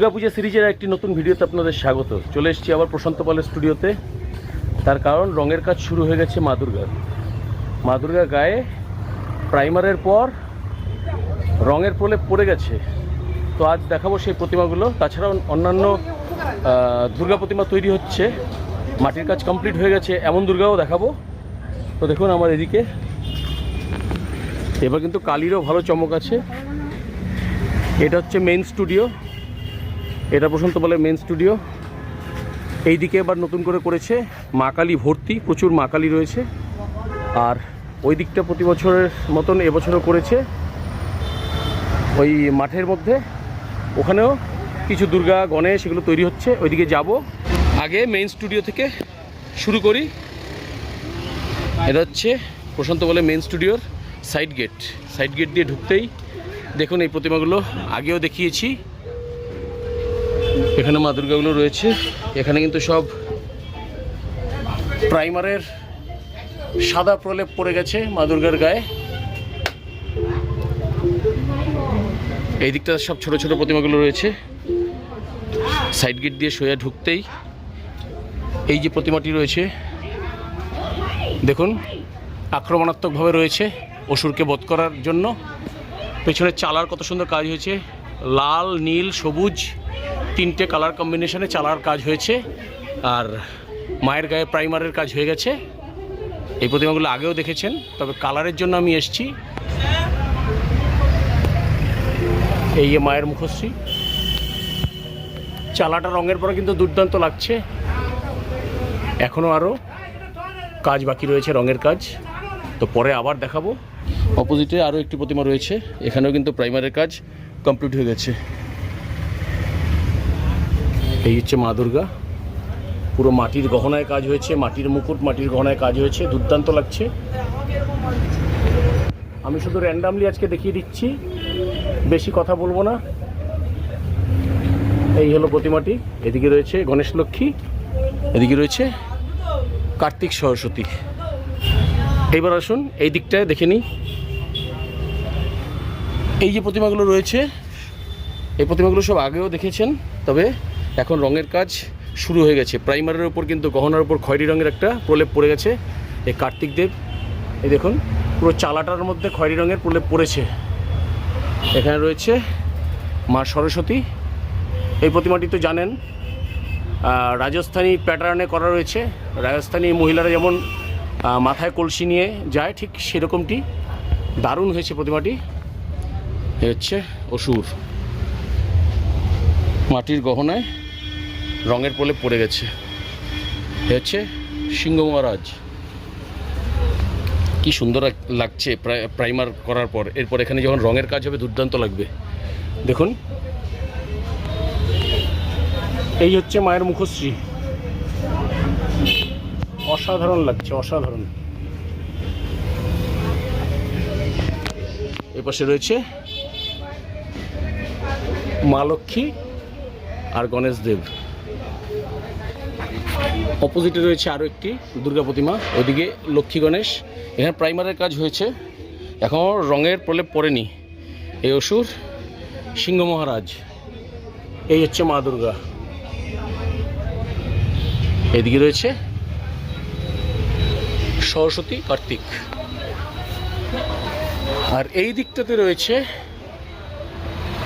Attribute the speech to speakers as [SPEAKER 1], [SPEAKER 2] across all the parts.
[SPEAKER 1] দুর্গাপূজা সিরিজের একটি নতুন ভিডিওতে আপনাদের স্বাগত। চলে এসেছি আবার প্রশান্ত পালের স্টুডিওতে। তার কারণ, রঙের কাজ শুরু হয়ে গেছে মা দুর্গার। মা দুর্গার গায়ে প্রাইমারের পর রঙের প্রলেপ পড়ে গেছে। তো আজ দেখাবো সেই প্রতিমাগুলো। তাছাড়াও অন্যান্য দুর্গা প্রতিমা তৈরি হচ্ছে। মাটির কাজ কমপ্লিট হয়ে গেছে। এমন দুর্গাও দেখাবো। তো দেখুন আমার এদিকে। এবার কিন্তু কালিরও ভালো চমক আছে। এটা হচ্ছে মেইন স্টুডিও এটা প্রশান্ত বলে মেন স্টুডিও এই দিকে এবার নতুন করে করেছে মা কালী ভর্তি, প্রচুর মা কালী রয়েছে। আর ওই দিকটা প্রতি বছরের মতন এবছরও করেছে। ওই মাঠের মধ্যে। ওখানেও কিছু দুর্গা, গণেশ এগুলো তৈরি হচ্ছে। ওইদিকে যাব। আগে মেইন স্টুডিও থেকে শুরু করি। এটা হচ্ছে প্রশান্ত বলে মেইন স্টুডিওর সাইড গেট সাইড গেট দিয়ে ঢুকতেই দেখুন এই প্রতিমাগুলো। আগেও দেখিয়েছি। এখানে মা দুর্গাগুলো রয়েছে। এখানে কিন্তু সব প্রাইমারের সাদা প্রলেপ পড়ে গেছে মা দুর্গার গায়ে। এই দিকটা সব ছোট ছোট প্রতিমাগুলো রয়েছে। সাইড গেট দিয়ে সোজা ঢুকতেই এই যে প্রতিমাটি রয়েছে, দেখুন, আক্রমণাত্মকভাবে রয়েছে অসুরকে বধ করার জন্য। পেছনে চালার কত সুন্দর কাজ হয়েছে। লাল, নীল, সবুজ তিনটে কালার কম্বিনেশনে চালার কাজ হয়েছে, আর মায়ের গায়ে প্রাইমারের কাজ হয়ে গেছে। এই প্রতিমাগুলো আগেও দেখেছেন, তবে কালারের জন্য আমি এসছি। এই মায়ের মুখশ্রী। চালাটা রঙের পরে কিন্তু দুর্দান্ত লাগছে। এখনও আরও কাজ বাকি রয়েছে রঙের কাজ। তো পরে আবার দেখাবো। অপোজিটে আরও একটি প্রতিমা রয়েছে, এখানেও কিন্তু প্রাইমারের কাজ কমপ্লিট হয়ে গেছে। এই হচ্ছে মা দুর্গা। পুরো মাটির গহনায় কাজ হয়েছে, মাটির মুকুট, মাটির গহনায় কাজ হয়েছে, দুর্দান্ত লাগছে। আমি শুধু র্যান্ডামলি আজকে দেখিয়ে দিচ্ছি, বেশি কথা বলব না। এই হলো প্রতিমাটি, এদিকে রয়েছে গণেশ লক্ষ্মী, এদিকে রয়েছে কার্তিক সরস্বতী। এইবার আসুন, এই দিকটায় দেখে নিই। এই যে প্রতিমাগুলো রয়েছে, এই প্রতিমাগুলো সব আগেও দেখেছেন, তবে এখন রঙের কাজ শুরু হয়ে গেছে। প্রাইমারের ওপর কিন্তু গহনার ওপর খয়েরি রঙের একটা প্রলেপ পড়ে গেছে। এই কার্তিক দেব, এই দেখুন, পুরো চালাটার মধ্যে খয়েরি রঙের প্রলেপ পড়েছে। এখানে রয়েছে মা সরস্বতী। এই প্রতিমাটি তো জানেন রাজস্থানী প্যাটার্নে করা রয়েছে। রাজস্থানী মহিলারা যেমন মাথায় কলসি নিয়ে যায়, ঠিক সেরকমটি দারুণ হয়েছে প্রতিমাটি। হচ্ছে অসুর। মাটির গহনায় রঙের প্রলেপ পড়ে গেছে। হচ্ছে সিংহ মহারাজ। কি সুন্দর লাগছে প্রাইমার করার পর। এরপর এখানে যখন রঙের কাজ হবে, দুর্দান্ত লাগবে। দেখুন। এই হচ্ছে মায়ের মুখশ্রী। অসাধারণ লাগছে, অসাধারণ। এ পাশে রয়েছে মা লক্ষ্মী। আর গণেশ দেব। অপোজিটে রয়েছে আরও একটি দুর্গা প্রতিমা ওইদিকে লক্ষ্মী গণেশ। এখানে প্রাইমারের কাজ হয়েছে। এখন রঙের প্রলেপ পড়েনি। এই অসুর সিংহ মহারাজ। এই হচ্ছে মা দুর্গা। এদিকে রয়েছে সরস্বতী কার্তিক। আর এই দিকটাতে রয়েছে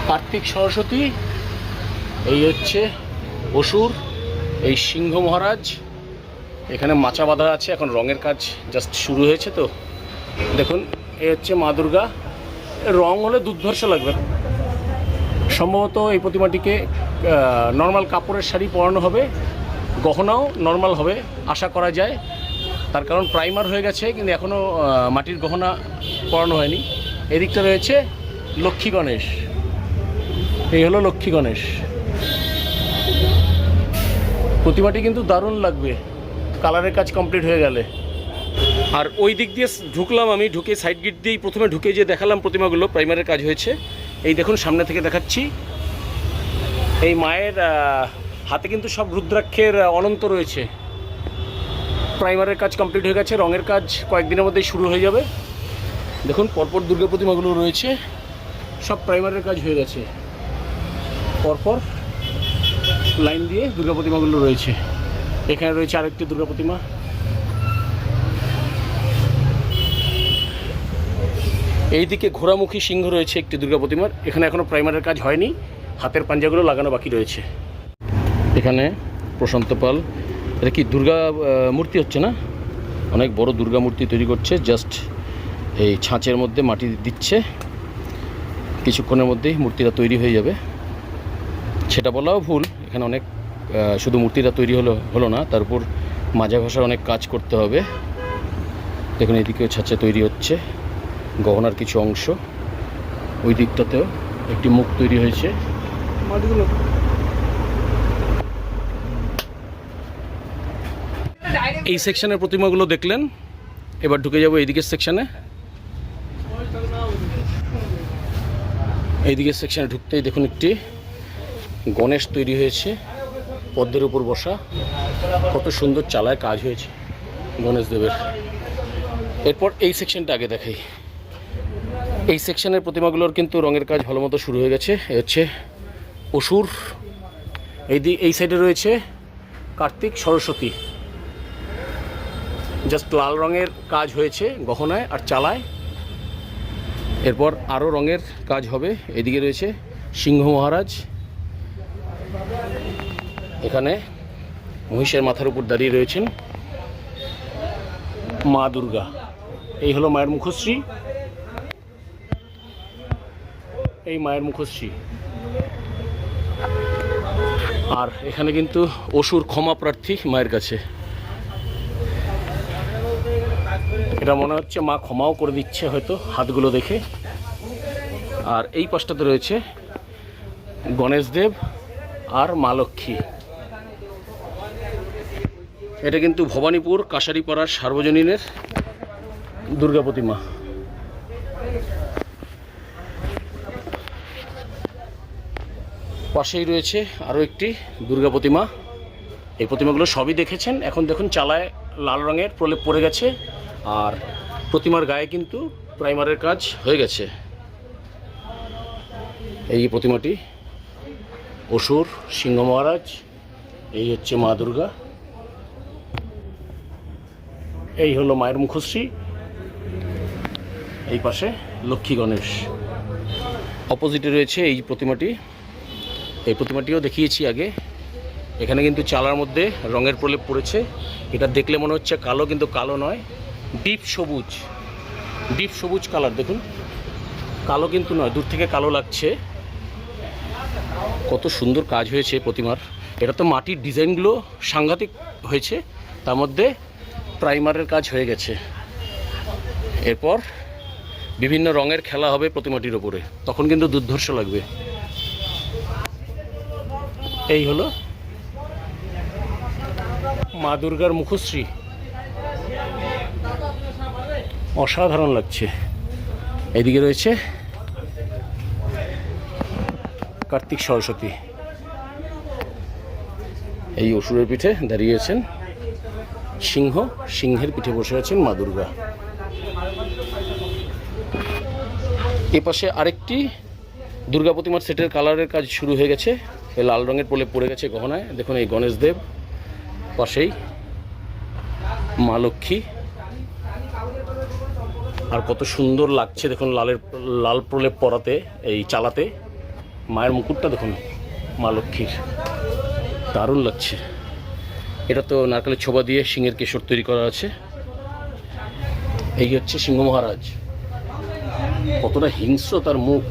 [SPEAKER 1] কার্তিক সরস্বতী এই হচ্ছে অসুর এই সিংহ মহারাজ। এখানে মাচা বাঁধা আছে, এখন রঙের কাজ জাস্ট শুরু হয়েছে তো। দেখুন, এই হচ্ছে মা দুর্গা। রং হলে দুর্ধর্ষ লাগবে। সম্ভবত এই প্রতিমাটিকে নর্মাল কাপড়ের শাড়ি পরানো হবে। গহনাও নর্মাল হবে, আশা করা যায়। তার কারণ প্রাইমার হয়ে গেছে, কিন্তু এখনও মাটির গহনা পরানো হয়নি। এদিকটা রয়েছে লক্ষ্মী গণেশ। এই হলো লক্ষ্মী গণেশ। প্রতিমাটি কিন্তু দারুণ লাগবে। কালারের কাজ কমপ্লিট হয়ে গেলে। আর ওই দিক দিয়ে ঢুকলাম আমি, ঢুকে সাইড গেট দিয়েই প্রথমে ঢুকে যে দেখালাম প্রতিমাগুলো প্রাইমারের কাজ হয়েছে। এই দেখুন, সামনে থেকে দেখাচ্ছি। এই মায়ের হাতে কিন্তু সব রুদ্রাক্ষের অনন্ত রয়েছে। প্রাইমারের কাজ কমপ্লিট হয়ে গেছে, রঙের কাজ কয়েকদিনের মধ্যেই শুরু হয়ে যাবে। দেখুন, পরপর দুর্গা প্রতিমাগুলো রয়েছে। সব প্রাইমারের কাজ হয়ে গেছে। পরপর লাইন দিয়ে দুর্গা প্রতিমাগুলো রয়েছে। এখানে রয়েছে আরেকটি দুর্গা প্রতিমা। এইদিকে ঘোড়ামুখী সিংহ রয়েছে একটি দুর্গা প্রতিমার। এখানে এখনও প্রাইমারের কাজ হয়নি, হাতের পাঞ্জাগুলো লাগানো বাকি রয়েছে। এখানে প্রশান্ত পাল, এটা কি দুর্গা মূর্তি হচ্ছে না? অনেক বড় দুর্গা মূর্তি তৈরি করছে, জাস্ট এই ছাঁচের মধ্যে মাটি দিচ্ছে। কিছুক্ষণের মধ্যেই মূর্তিটা তৈরি হয়ে যাবে। সেটা বলাও ভুল এখানে অনেক শুধু মূর্তিটা তৈরি হলো হলো না তার উপর মাজা ঘষার অনেক কাজ করতে হবে। দেখুন এদিকেও ছাঁচে তৈরি হচ্ছে গহনার কিছু অংশ। ওই দিকটাতেও একটি মুখ তৈরি হয়েছে। এই সেকশনের প্রতিমাগুলো দেখলেন। এবার ঢুকে যাব এইদিকের সেকশনে। এইদিকের সেকশনে ঢুকতেই দেখুন একটি গণেশ তৈরি হয়েছে, পদ্মের উপর বসা। কত সুন্দর চালায় কাজ হয়েছে গণেশ দেবের। এরপর এই সেকশনটা আগে দেখাই। এই সেকশনের প্রতিমাগুলোর কিন্তু রঙের কাজ ভালো মতো শুরু হয়ে গেছে। এ হচ্ছে অসুর। এই এই সাইডে রয়েছে কার্তিক সরস্বতী। জাস্ট লাল রঙের কাজ হয়েছে গহনায় আর চালায়। এরপর আরও রঙের কাজ হবে। এদিকে রয়েছে সিংহ মহারাজ। এখানে মহিষের মাথার উপর দাঁড়িয়ে রয়েছেন মা দুর্গা। এই হলো মায়ের মুখশ্রী। এই মায়ের মুখশ্রী। আর এখানে কিন্তু অসুর ক্ষমা প্রার্থী মায়ের কাছে। এটা মনে হচ্ছে মা ক্ষমাও করে দিচ্ছে হয়তো হাতগুলো দেখে। আর এই পাশটাতে রয়েছে গণেশ দেব আর মা লক্ষ্মী এটা কিন্তু ভবানীপুর কাশারিপাড়ার সার্বজনীনের দুর্গা প্রতিমা। পাশেই রয়েছে আরও একটি দুর্গা প্রতিমা। এই প্রতিমাগুলো সবই দেখেছেন। এখন দেখুন, চালায় লাল রঙের প্রলেপ পড়ে গেছে। আর প্রতিমার গায়ে কিন্তু প্রাইমারের কাজ হয়ে গেছে। এই প্রতিমাটি অসুর, সিংহ মহারাজ, এই হচ্ছে মা দুর্গা। এই হলো মায়ের মুখশ্রী। এই পাশে লক্ষ্মী গণেশ। অপোজিটে রয়েছে এই প্রতিমাটি। এই প্রতিমাটিও দেখিয়েছি আগে। এখানে কিন্তু চালার মধ্যে রঙের প্রলেপ পড়েছে। এটা দেখলে মনে হচ্ছে কালো, কিন্তু কালো নয়। ডিপ সবুজ। ডিপ সবুজ কালার, দেখুন। কালো কিন্তু নয়, দূর থেকে কালো লাগছে। কত সুন্দর কাজ হয়েছে প্রতিমার। এটা তো মাটির ডিজাইনগুলো সাংঘাতিক হয়েছে, তার মধ্যে প্রাইমারের কাজ হয়ে গেছে। এরপর বিভিন্ন রঙের খেলা হবে প্রতিমাটির ওপরে, তখন কিন্তু দুর্ধর্ষ লাগবে। এই হলো মা দুর্গার মুখশ্রী। অসাধারণ লাগছে। এদিকে রয়েছে কার্তিক সরস্বতী। এই অসুরের পিঠে দাঁড়িয়েছেন সিংহ, সিংহের পিঠে বসে আছেন মা দুর্গা। এ পাশে আরেকটি দুর্গা প্রতিমার সেটের কালারের কাজ শুরু হয়ে গেছে। লাল রঙের প্রলেপ পড়ে গেছে গহনায়। দেখুন এই গণেশ দেব পাশেই মা লক্ষ্মী। আর কত সুন্দর লাগছে দেখুন লালের, লাল প্রলেপ পরাতে, এই চালাতে। মায়ের মুকুটটা দেখুন, মা লক্ষ্মীর। দারুণ লাগছে। এটা তো নারকেলের ছোবা দিয়ে সিংহের কেশর তৈরি করা আছে। এই হচ্ছে সিংহ মহারাজ। কতটা হিংস্র তার মুখ।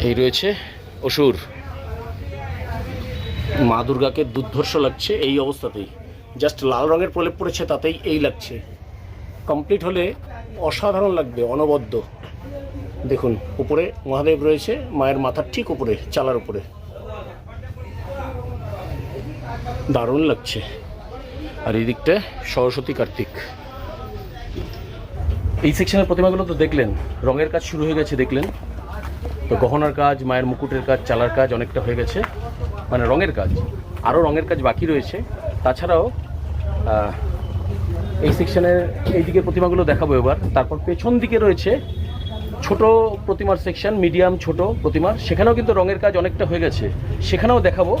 [SPEAKER 1] এই রয়েছে অসুর। মা দুর্গাকে দুর্ধর্ষ লাগছে এই অবস্থাতেই। জাস্ট লাল রঙের প্রলেপ পড়েছে তাতেই এই লাগছে। কমপ্লিট হলে অসাধারণ লাগবে, অনবদ্য। দেখুন, উপরে মহাদেব রয়েছে, মায়ের মাথার ঠিক উপরে, চালার উপরে। দারুণ লাগছে। আর এই দিকটা সরস্বতী কার্তিক। এই সেকশনের প্রতিমাগুলো তো দেখলেন, রঙের কাজ শুরু হয়ে গেছে, দেখলেন। তো গহনার কাজ, মায়ের মুকুটের কাজ, চালার কাজ অনেকটা হয়ে গেছে। মানে রঙের কাজ, আরও রঙের কাজ বাকি রয়েছে। তাছাড়াও এই সেকশনের এই দিকের প্রতিমাগুলো দেখাবো এবার। তারপর পেছন দিকে রয়েছে ছোট প্রতিমার সেকশন মিডিয়াম ছোট প্রতিমার। সেখানেও কিন্তু রঙের কাজ অনেকটা হয়ে গেছে। সেখানেও দেখাবো।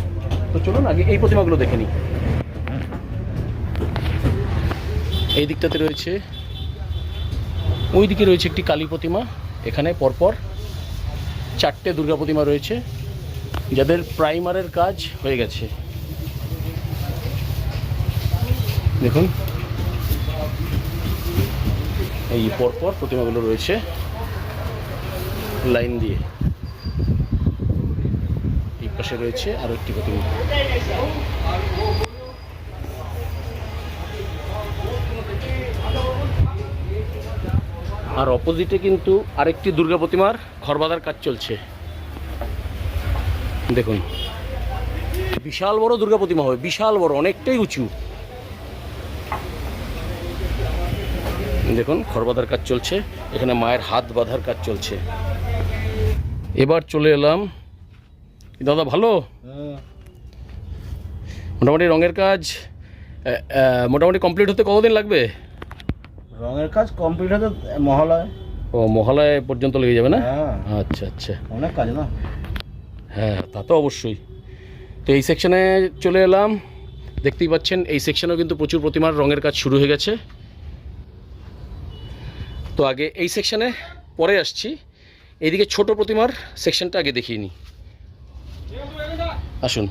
[SPEAKER 1] তো চলুন আগে এই প্রতিমাগুলো দেখে নিই। এই দিকটাতে রয়েছে, ওই দিকে রয়েছে একটি কালী প্রতিমা। এখানে পরপর চারটে দুর্গা প্রতিমা রয়েছে, যাদের প্রাইমারের কাজ হয়ে গেছে। দেখুন। এই পরপর প্রতিমাগুলো রয়েছে। লাইন দিয়ে এই পাশে রয়েছে আরও একটি প্রতিমা আর অপোজিটে কিন্তু আরেকটি দুর্গা প্রতিমার খরবাদার কাজ চলছে। দেখুন। বিশাল বড় দুর্গা প্রতিমা হবে, বিশাল বড়, অনেকটাই উঁচু। দেখুন খরবাদার কাজ চলছে, এখানে মায়ের হাত বাঁধার কাজ চলছে। এবার চলে এলাম। দাদা ভালো? মোটামুটি রঙের কাজ মোটামুটি কমপ্লিট হতে কতদিন লাগবে?
[SPEAKER 2] রঙের কাজ কমপ্লিট হতে মহালয়।
[SPEAKER 1] ও মহালয় পর্যন্ত লেগে যাবে না?
[SPEAKER 2] হ্যাঁ।
[SPEAKER 1] আচ্ছা আচ্ছা।
[SPEAKER 2] অনেক কাজ না।
[SPEAKER 1] হ্যাঁ তা তো অবশ্যই। তো এই সেকশনে চলে এলাম। দেখতেই পাচ্ছেন এই সেকশনেও কিন্তু প্রচুর প্রতিমার রঙের কাজ শুরু হয়ে গেছে। তো আগে এই সেকশনে পরে আসছি। এইদিকে ছোট প্রতিমার সেকশনটা আগে দেখিয়ে নিই। আসুন।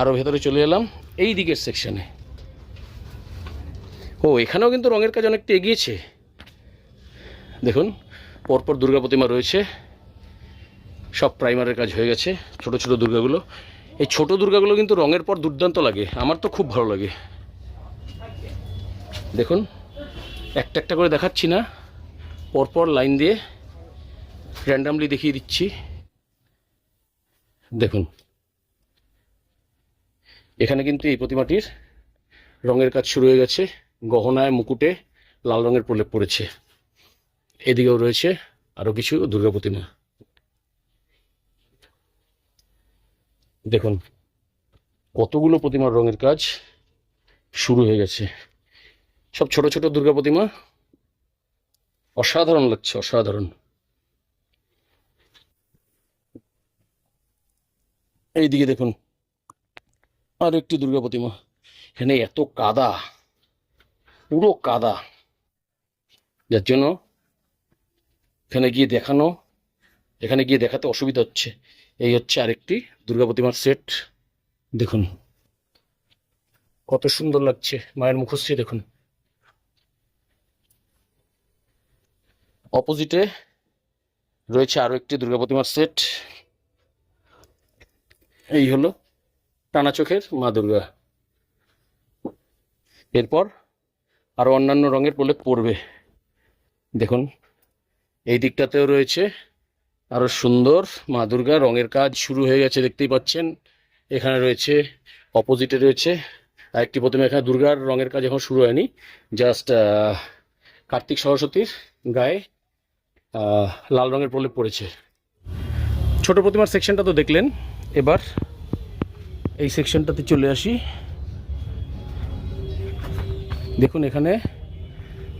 [SPEAKER 1] আরও ভেতরে চলে এলাম, এই দিকের সেকশনে ও, এখানেও কিন্তু রঙের কাজ অনেকটা এগিয়েছে। দেখুন, পরপর দুর্গা প্রতিমা রয়েছে। সব প্রাইমারের কাজ হয়ে গেছে, ছোট ছোট দুর্গাগুলো। এই ছোট দুর্গাগুলো কিন্তু রঙের পর দুর্দান্ত লাগে, আমার তো খুব ভালো লাগে। দেখুন, একটা একটা করে দেখাচ্ছি না, পরপর লাইন দিয়ে র্যান্ডামলি দেখিয়ে দিচ্ছি। দেখুন। এখানে কিন্তু এই প্রতিমাটির রঙের কাজ শুরু হয়ে গেছে। গহনায়, মুকুটে লাল রঙের প্রলেপ পড়েছে। এদিকেও রয়েছে আরও কিছু দুর্গা প্রতিমা। দেখুন, কতগুলো প্রতিমার রঙের কাজ শুরু হয়ে গেছে। সব ছোট ছোট দুর্গা প্রতিমা। অসাধারণ লাগছে, অসাধারণ। এইদিকে দেখুন। আর একটি দুর্গা প্রতিমা। এখানে এত কাদা। পুরো কাদা। যার জন্য এখানে গিয়ে দেখানো, এখানে গিয়ে দেখাতে অসুবিধা হচ্ছে। এই হচ্ছে আরেকটি দুর্গা প্রতিমার সেট। দেখুন। কত সুন্দর লাগছে। মায়ের মুখশ্রী দেখুন। অপোজিটে রয়েছে আরও একটি দুর্গা প্রতিমার সেট। এই হলো টানা চোখের মা দুর্গা। এরপর আরও অন্যান্য রঙের প্রলেপ পড়বে। দেখুন, এই দিকটাতেও রয়েছে আরও সুন্দর মা দুর্গা। রঙের কাজ শুরু হয়ে গেছে, দেখতেই পাচ্ছেন। এখানে রয়েছে অপোজিটে রয়েছে। আরেকটি প্রথমে এখানে দুর্গার রঙের কাজ এখন শুরু হয়নি। জাস্ট কার্তিক সরস্বতীর গায়ে লাল রঙের প্রলেপ পড়েছে। ছোট প্রতিমার সেকশনটা তো দেখলেন। এবার এই সেকশনটাতে চলে আসি। দেখুন এখানে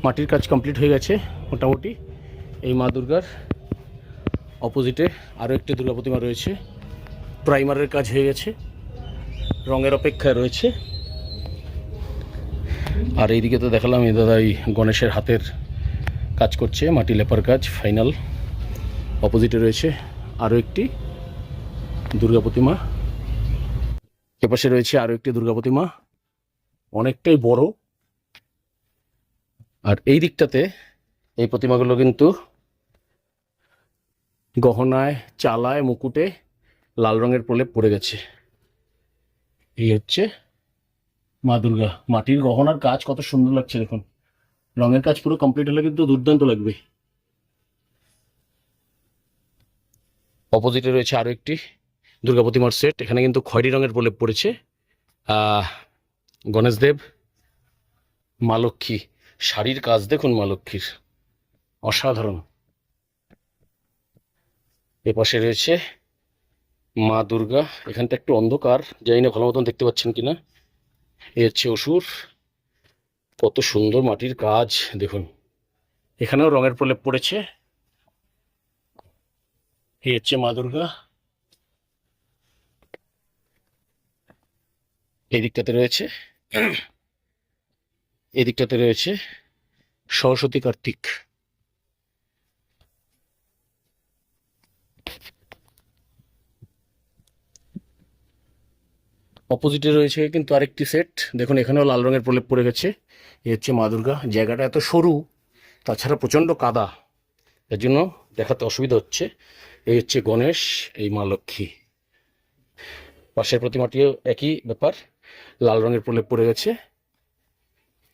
[SPEAKER 1] মাটির কাজ কমপ্লিট হয়ে গেছে মোটামুটি। এই মা দুর্গার অপোজিটে আরও একটি দুর্গা প্রতিমা রয়েছে। প্রাইমারের কাজ হয়ে গেছে। রঙের অপেক্ষায় রয়েছে। আর এইদিকে তো দেখালাম, এই দাদা এই গণেশের হাতের কাজ করছে, মাটি লেপার কাজ, ফাইনাল। অপোজিটে রয়েছে আরও একটি। দুর্গা প্রতিমা। এপাশে রয়েছে আরও একটি দুর্গা প্রতিমা। অনেকটাই বড়। আর এই দিকটাতে এই প্রতিমাগুলো কিন্তু গহনায়, চালায়, মুকুটে লাল রঙের প্রলেপ পড়ে গেছে। এই হচ্ছে মা দুর্গা। মাটির গহনার কাজ কত সুন্দর লাগছে, দেখুন। রঙের কাজ পুরো কমপ্লিট হলে কিন্তু দুর্দান্ত লাগবে। অপোজিটে রয়েছে আরও একটি। দুর্গা প্রতিমার সেট এখানে কিন্তু খয়েরি রঙের প্রলেপ পড়েছে। গণেশদেব মা লক্ষ্মী, শাড়ির কাজ দেখুন মা লক্ষ্মীর। অসাধারণ। এপাশে রয়েছে মা দুর্গা। এখানটা একটু অন্ধকার, জানি না ভালো মতন দেখতে পাচ্ছেন কিনা। এ হচ্ছে অসুর। কত সুন্দর মাটির কাজ, দেখুন। এখানেও রঙের প্রলেপ পড়েছে। এই হচ্ছে মা দুর্গা। এই দিকটাতে রয়েছে এই দিকটাতে রয়েছে সরস্বতী কার্তিক। অপোজিটে রয়েছে কিন্তু আরেকটি সেট। দেখুন, এখানেও লাল রঙের প্রলেপ পড়ে গেছে। এ হচ্ছে মা দুর্গা। জায়গাটা এত সরু, তাছাড়া প্রচণ্ড কাদা। এর জন্য দেখাতে অসুবিধা হচ্ছে। এই হচ্ছে গণেশ, এই মা লক্ষ্মী। পাশের প্রতিমাটিও একই ব্যাপার। লাল রঙের প্রলেপ পড়ে গেছে।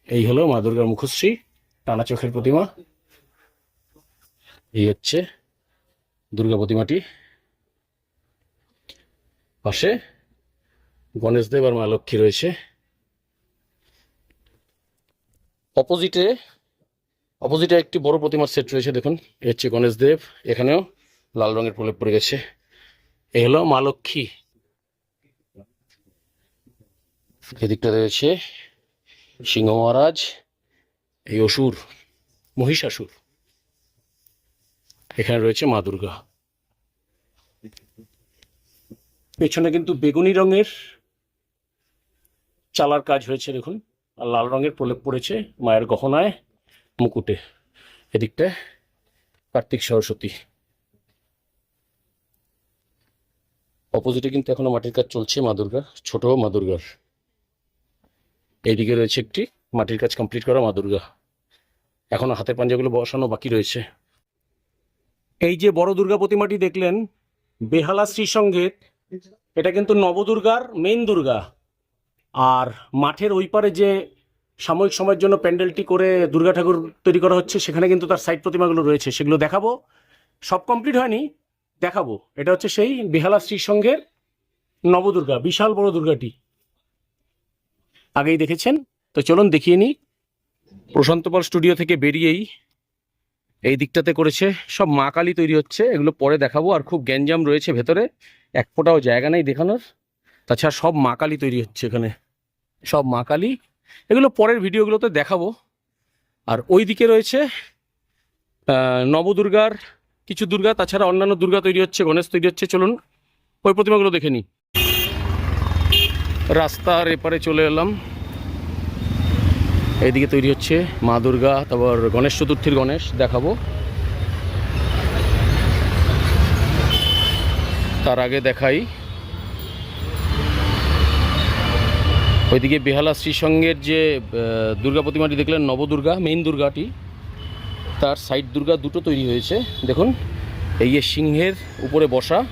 [SPEAKER 1] এই হলো মা দুর্গার মুখশ্রী, টানা চোখের প্রতিমা। এই হচ্ছে দুর্গা প্রতিমাটি। পাশে গণেশ দেব আর মা লক্ষ্মী রয়েছে। অপোজিটে অপোজিটে একটি বড় প্রতিমার সেট রয়েছে, দেখুন। এ হচ্ছে গণেশ দেব, এখানেও লাল রঙের প্রলেপ পড়ে গেছে। এ হলো মা লক্ষ্মী। এদিকটা রয়েছে সিংহ মহারাজ, এই অসুর, মহিষাসুর। এখানে রয়েছে মা দুর্গা। পেছনে কিন্তু বেগুনি রঙের চালার কাজ হয়েছে, দেখুন। আর লাল রঙের প্রলেপ পড়েছে মায়ের গহনায়, মুকুটে। এদিকটা কার্তিক সরস্বতী। অপোজিটে কিন্তু এখনও মাটির কাজ চলছে মা দুর্গা, ছোট মা দুর্গার। এইদিকে রয়েছে একটি মাটির কাজ কমপ্লিট করা মা দুর্গা। এখনও হাতের পাঞ্জাগুলো বসানো বাকি রয়েছে। এই যে বড় দুর্গা প্রতিমাটি দেখলেন, বেহালা শ্রীসঙ্গের এটা কিন্তু নবদুর্গার মেইন দুর্গা। আর মাঠের ওই পারে যে সাময়িক সময়ের জন্য প্যান্ডেলটি করে দুর্গা ঠাকুর তৈরি করা হচ্ছে, সেখানে কিন্তু তার সাইড প্রতিমাগুলো রয়েছে, সেগুলো দেখাবো। সব কমপ্লিট হয়নি, দেখাবো। এটা হচ্ছে সেই বেহালা শ্রীসঙ্গের নবদুর্গা, বিশাল বড় দুর্গাটি। আগেই দেখেছেন। তো চলুন দেখিয়ে নিই। প্রশান্ত পাল স্টুডিও থেকে বেরিয়েই এই দিকটাতে করেছে। সব মা কালী তৈরি হচ্ছে, এগুলো পরে দেখাবো। আর খুব গ্যাঞ্জাম রয়েছে ভেতরে, এক ফোঁটাও জায়গা নেই দেখানোর। তাছাড়া সব মা কালী তৈরি হচ্ছে এখানে। সব মা কালী এগুলো পরের ভিডিওগুলোতে দেখাবো। আর ওই দিকে রয়েছে নবদুর্গার কিছু দুর্গা, তাছাড়া অন্যান্য দুর্গা তৈরি হচ্ছে, গণেশ তৈরি হচ্ছে। চলুন ওই প্রতিমাগুলো দেখে নিই। রাস্তার এপারে চলে এলাম। এইদিকে তৈরি হচ্ছে মা দুর্গা, তারপর গণেশ চতুর্থীর গণেশ দেখাবো। তার আগে দেখাই। ওইদিকে বেহালা শ্রীসঙ্গের যে দুর্গা প্রতিমাটি দেখলেন, নবদুর্গা মেইন দুর্গাটি। তার সাইড দুর্গা দুটো তৈরি হয়েছে। দেখুন, এই যে সিংহের উপরে বসা,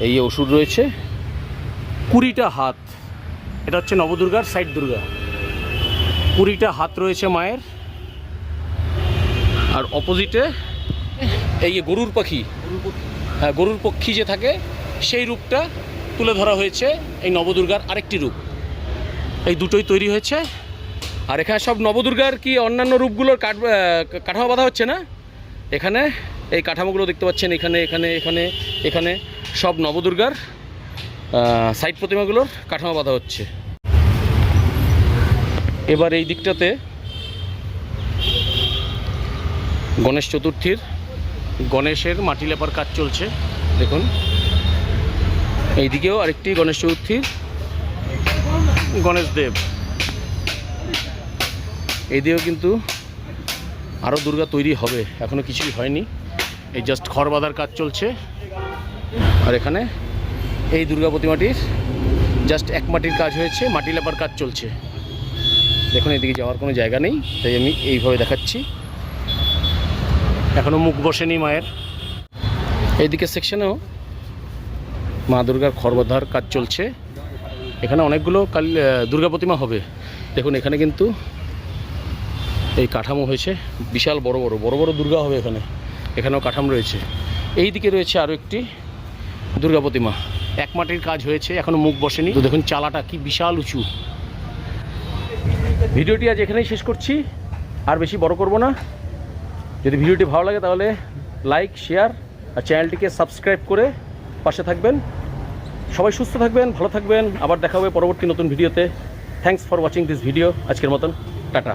[SPEAKER 1] এই অসুর রয়েছে। কুড়িটা হাত। এটা হচ্ছে নবদুর্গার সাইড দুর্গা। কুড়িটা হাত রয়েছে মায়ের। আর অপোজিটে এই যে গরুর পাখি। হ্যাঁ গরুর পক্ষী যে থাকে, সেই রূপটা তুলে ধরা হয়েছে এই নবদুর্গার আরেকটি রূপ। এই দুটোই তৈরি হয়েছে। আর এখানে সব নবদুর্গার কি অন্যান্য রূপগুলোর কাঠ কাঠামো বাঁধা হচ্ছে না? এখানে এই কাঠামোগুলো দেখতে পাচ্ছেন, এখানে এখানে এখানে এখানে সব নবদুর্গার সাইড প্রতিমাগুলোর কাঠামো বাঁধা হচ্ছে। এবার এই দিকটাতে গণেশ চতুর্থীর, গণেশের মাটি লেপার কাজ চলছে, দেখুন। এইদিকেও আরেকটি গণেশ চতুর্থীর, গণেশ দেব। এইদিকেও কিন্তু আরও দুর্গা তৈরি হবে এখনও কিছুই হয়নি। এই জাস্ট খড় বাঁধার কাজ চলছে। আর এখানে এই দুর্গা প্রতিমাটির জাস্ট এক মাটির কাজ হয়েছে, মাটি লেপার কাজ চলছে। দেখুন, এদিকে যাওয়ার কোনো জায়গা নেই, তাই আমি এইভাবে দেখাচ্ছি। এখনও মুখ বসেনি মায়ের। এইদিকে সেকশনেও মা দুর্গার খরবাধার কাজ চলছে। এখানে অনেকগুলো কাল দুর্গা প্রতিমা হবে। দেখুন, এখানে কিন্তু এই কাঠামো হয়েছে বিশাল বড় বড় বড় বড় দুর্গা হবে এখানে। এখানেও কাঠামো রয়েছে। এই দিকে রয়েছে আরও একটি দুর্গা প্রতিমা। এক মাটির কাজ হয়েছে এখনও মুখ বসেনি। তো দেখুন চালাটা কি বিশাল উঁচু। ভিডিওটি আজ এখানেই শেষ করছি। আর বেশি বড় করব না। যদি ভিডিওটি ভালো লাগে তাহলে লাইক, শেয়ার আর চ্যানেলটিকে সাবস্ক্রাইব করে পাশে থাকবেন। সবাই সুস্থ থাকবেন, ভালো থাকবেন। আবার দেখা হবে পরবর্তী নতুন ভিডিওতে। Thanks for watching this video আজকের মতন। টাটা।